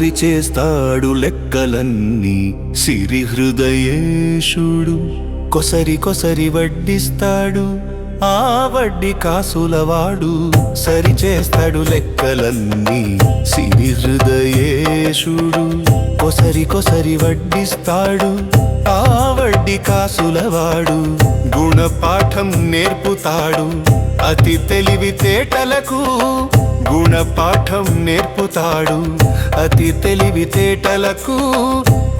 సరిచేస్తాడు లెక్కలన్నీ. సిరి హృదయేశుడు కొసరి కొసరి వడ్డిస్తాడు. ఆ వడ్డీ కాసులవాడు సరిచేస్తాడు లెక్కలన్నీ. సిరి హృదయేశుడు కొసరి కొసరి వడ్డిస్తాడు. ఆ వడ్డీ కాసులవాడు గుణపాఠం నేర్పుతాడు. అతి తెలివితేటలకు గుణపాఠం నేర్పుతాడు. అతి తెలివితేటలకు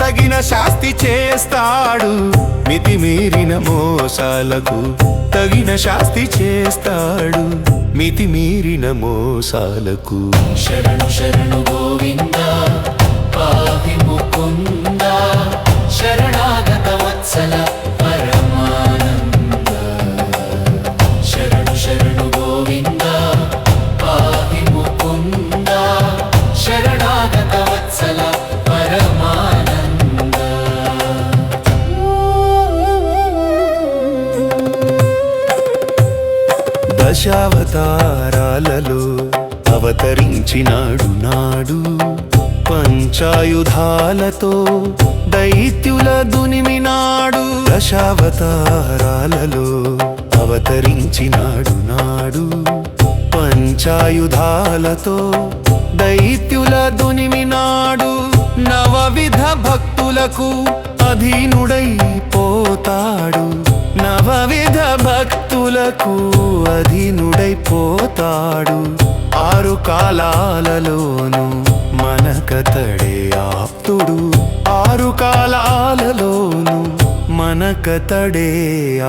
తగిన శాస్తి చేస్తాడు. మితిమీరిన మోసాలకు తగిన శాస్తి చేస్తాడు. మితిమీరిన మోసాలకు శరణు శరణు గోవింద. దశావతారాలలో అవతరించినాడు నాడు పంచాయుధాలతో దైత్యుల దునిమినాడు దశావతారాలలో అవతరించినాడు నాడు పంచాయుధాలతో దైత్యుల దునిమినాడు నవవిధ భక్తులకు అధీనుడైపోతా భక్తులకు అధీనుడైపోతాడు. ఆరు కాలాలలోను మనకతడే ఆప్తుడు. ఆరు కాలాలలోను మనకతడే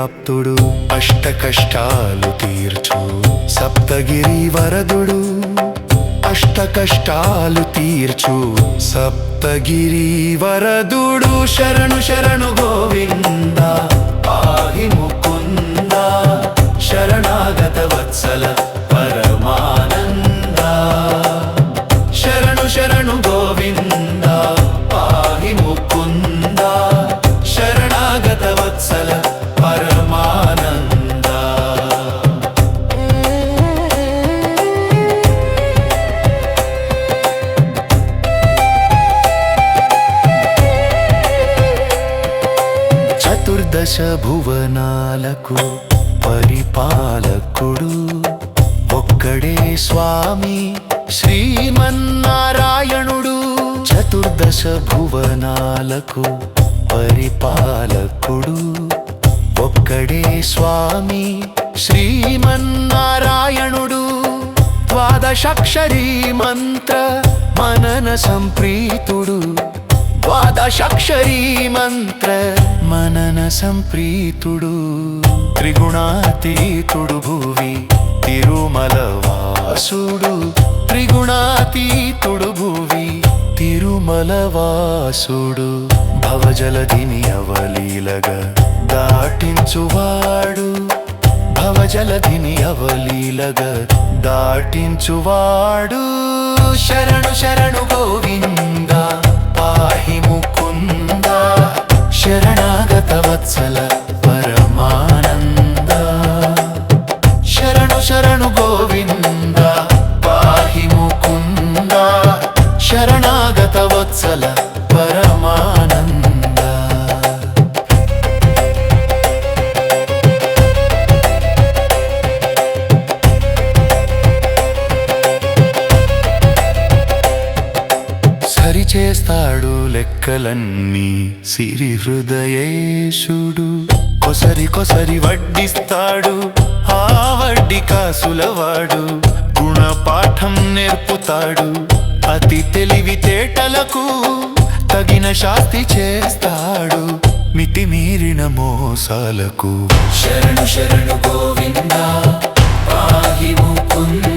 ఆప్తుడు. అష్ట కష్టాలు తీర్చు సప్తగిరి వరదుడు. అష్ట కష్టాలు తీర్చు సప్తగిరి వరదుడు. శరణు శరణు గోవింద. దశ భువనాలకు పరిపాలకుడు ఒక్కడే స్వామి. శ్రీమన్నారాయణుడు చతుర్దశ భువనాలకు పరిపాలకుడు ఒక్కడే స్వామి. శ్రీమన్నారాయణుడు ద్వాదశక్షరీ మంత్ర మనన సంప్రీతుడు. ద్వాదశక్షరీ మంత్ర మనన సంప్రీతుడు త్రిగుణాతీతుడు భూవి తిరుమల వాసుడు. త్రిగుణాతీతుడు భూవి తిరుమల వాసుడు. భవజలధిని అవలీలగా దాటించువాడు. భవజలధిని అవలీలగా దాటించువాడు. శరణు శరణు గోవింద. శరణాగత చేస్తాడు లెక్కలన్నీ సిరి హృదయేశుడు కొసరి కొసరి వడ్డిస్తాడు ఆ వడ్డి కాసులవాడు. గుణపాఠం నేర్పుతాడు అతి తెలివితేటలకు తగిన శాస్తి చేస్తాడు. మితిమీరిన మోసాలకు. శరణు శరణు గోవింద పాహి ముకుంద.